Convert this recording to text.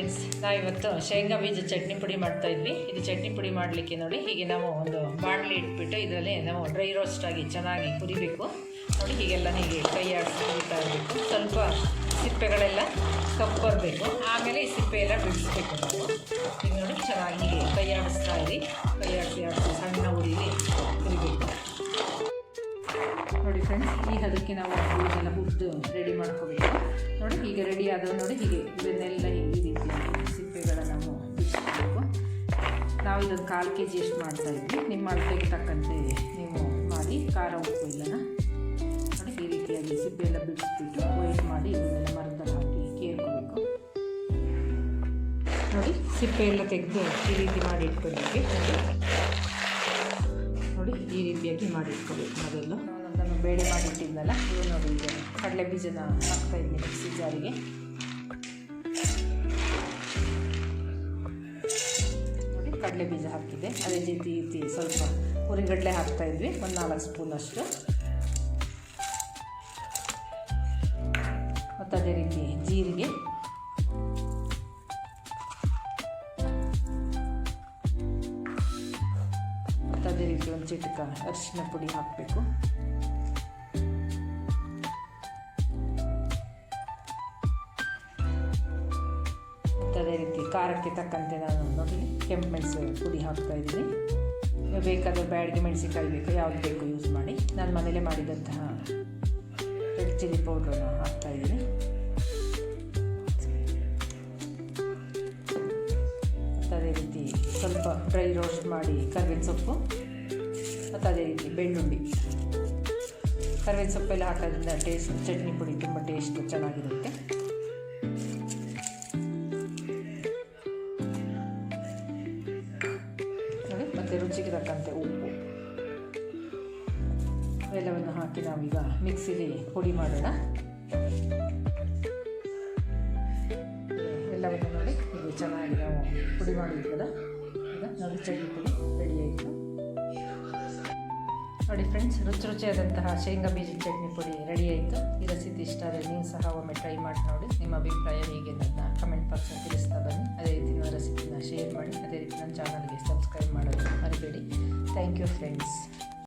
Friends ನಾವಿವತ್ತು ಶೇಂಗಾ ಬೀಜ ಚಟ್ನಿ ಪುಡಿ ಮಾಡ್ತಾ ಇದ್ವಿ. ಇದು ಚಟ್ನಿ ಪುಡಿ ಮಾಡಲಿಕ್ಕೆ ನೋಡಿ ಹೀಗೆ ನಾವು ಒಂದು ಬಾಣಲಿ ಇಟ್ಬಿಟ್ಟು ಇದರಲ್ಲಿ ನಾವು ಡ್ರೈ ರೋಸ್ಟ್ ಆಗಿ ಚೆನ್ನಾಗಿ ಹುರಿಬೇಕು ನೋಡಿ ಹೀಗೆಲ್ಲ ಹೀಗೆ ಕೈ ಆಡಿಸಿ ಹುರಿತಾ ಇರಬೇಕು. ಸ್ವಲ್ಪ ಸಿಪ್ಪೆಗಳೆಲ್ಲ ಕಪ್ಪು ಬರಬೇಕು ಆಮೇಲೆ ಈ ಸಿಪ್ಪೆ ಎಲ್ಲ ಬಿಡಿಸ್ಬೇಕು ಈಗ ನೋಡಿ ಚೆನ್ನಾಗಿ ಹೀಗೆ ಕೈ ಆಡಿಸ್ತಾ ಇರಿ. ಕೈ ಆಡಿಸಿ ಆಡಿಸಿ ಸಣ್ಣ ಹುರಿಲಿ ಹುರಿಬೇಕು ನೋಡಿ ಫ್ರೆಂಡ್ಸ್ ಈಗ ಅದಕ್ಕೆ ನಾವು ಎಲ್ಲ ಹುರಿದು ರೆಡಿ ಮಾಡ್ಕೋಬೇಕು. ನೋಡಿ ಹೀಗೆ ರೆಡಿ ಆದವು ನೋಡಿ ಹೀಗೆ. ಇದನ್ನೆಲ್ಲ ಹೀಗೆ ಈ ರೀತಿ ಸಿಪ್ಪೆಗಳನ್ನು ನಾವು ಬಿಡಿಸ್ಬೇಕು ನಾವು ಇದೊಂದು ಕಾಲು ಕೆ ಜಿ ಎಷ್ಟು ಮಾಡ್ತಾ ಇದ್ವಿ. ನಿಮ್ಮ ಅಳತೆಗೆ ತಕ್ಕಂತೆ ನೀವು ಮಾಡಿ ಖಾರ ಉಪ್ಪು ಎಲ್ಲನ ನೋಡಿ ಈ ರೀತಿಯಾಗಿ ಸಿಪ್ಪೆ ಎಲ್ಲ ಬಿಡಿಸ್ಬಿಟ್ಟು ವೈಟ್ ಮಾಡಿ ಇದನ್ನೆಲ್ಲ ಮರದಲ್ಲಿ ಹಾಕಿ ಕೇರ್ಕೋಬೇಕು. ನೋಡಿ ಸಿಪ್ಪೆ ಎಲ್ಲ ತೆಗೆದು ಈ ರೀತಿ ಮಾಡಿ ಇಟ್ಕೊಳ್ಬೇಕು ಈ ರೀತಿಯಾಗಿ ಮಾಡಿಟ್ಕೋಬೇಕು ಮೊದಲು. ನಾನು ಬೇಳೆ ಮಾಡಿಟ್ಟಿದ್ನಲ್ಲ ಇವು ನೋಡಿ ಈಗ ಕಡಲೆ ಬೀಜನ ಹಾಕ್ತಾ ಇದ್ದೀನಿ ಮಿಕ್ಸಿ ಜಾರಿಗೆ. ನೋಡಿ, ಕಡಲೆ ಬೀಜ ಹಾಕಿದ್ದೆ. ಅದೇ ರೀತಿ ರೀತಿ ಸ್ವಲ್ಪ ಹುರಿಗಡಲೆ ಹಾಕ್ತಾ ಇದ್ವಿ, ಒಂದು ನಾಲ್ಕು ಸ್ಪೂನ್ ಅಷ್ಟು. ಮತ್ತು ಅದೇ ರೀತಿ ಜೀರಿಗೆ ಅದೇ ರೀತಿ ಒಂದು ಚಿಟಕ ಅರಿಶಿನ ಪುಡಿ ಹಾಕಬೇಕು. ಅದೇ ರೀತಿ ಖಾರಕ್ಕೆ ತಕ್ಕಂತೆ ನಾನು ನೋಡಿ ಕೆಂಪು ಮೆಣಸು ಪುಡಿ ಹಾಕ್ತಾ ಇದ್ದೀನಿ. ನೀವು ಬೇಕಾದರೆ ಬ್ಯಾಡಿಗೆ ಮೆಣಸಿನಕಾಯಿ ಬೇಕು, ಯಾವ್ದು ಬೇಕು ಯೂಸ್ ಮಾಡಿ. ನಾನು ಮನೇಲೇ ಮಾಡಿದಂತಹ ರೆಡ್ ಚಿಲ್ಲಿ ಪೌಡ್ರನ್ನು ಹಾಕ್ತಾ ಇದ್ದೀನಿ. ಅದೇ ರೀತಿ ಸ್ವಲ್ಪ ಫ್ರೈ ರೋಸ್ಟ್ ಮಾಡಿ ಕರ್ಬೇವಿನ ಸೊಪ್ಪು. ಮತ್ತು ಅದೇ ರೀತಿ ಬೆಳ್ಳುಳ್ಳಿ. ಕರ್ಬೇವಿನ ಸೊಪ್ಪೆಲ್ಲ ಹಾಕೋದ್ರಿಂದ ಟೇಸ್ಟ್ ಚಟ್ನಿ ಪುಡಿ ತುಂಬ ಟೇಸ್ಟ್ ಚೆನ್ನಾಗಿರುತ್ತೆ. ಮತ್ತು ರುಚಿಗೆ ತಕ್ಕಂತೆ ಉಪ್ಪು. ಎಲ್ಲವನ್ನು ಹಾಕಿ ನಾವೀಗ ಮಿಕ್ಸಿಲಿ ಪುಡಿ ಮಾಡೋಣ. ಎಲ್ಲವನ್ನು ನೋಡಿ, ಇದು ಚೆನ್ನಾಗಿ ನಾವು ಪುಡಿ ಮಾಡಿರ್ತದ ಈಗ ನೋಡಿ, ಚಟ್ನಿ ಪುಡಿ ರೆಡಿ ಆಯಿತು. ನೋಡಿ ಫ್ರೆಂಡ್ಸ್ ರುಚಿ ರುಚಿಯಾದಂತಹ ಶೇಂಗಾ ಬೀಜ ಚಟ್ನಿ ಪುಡಿ ರೆಡಿ ಆಯಿತು. ಈ ರೆಸಿಪಿ ಇಷ್ಟ ಆದರೆ ನೀವು ಸಹ ಒಮ್ಮೆ ಟ್ರೈ ಮಾಡಿ ನೋಡಿ. ನಿಮ್ಮ ಅಭಿಪ್ರಾಯ ಹೇಗೆ ನನ್ನ ಕಮೆಂಟ್ ಬಾಕ್ಸಲ್ಲಿ ತಿಳಿಸ್ತಾ ಬನ್ನಿ. ಅದೇ ರೀತಿ ನಿಮ್ಮ ರೆಸಿಪಿನ ಶೇರ್ ಮಾಡಿ. ಅದೇ ರೀತಿ ನನ್ನ ಚಾನಲ್ಗೆ ಸಬ್ಸ್ಕ್ರೈಬ್ ಮಾಡೋದು ಮರಿಬೇಡಿ. Thank you friends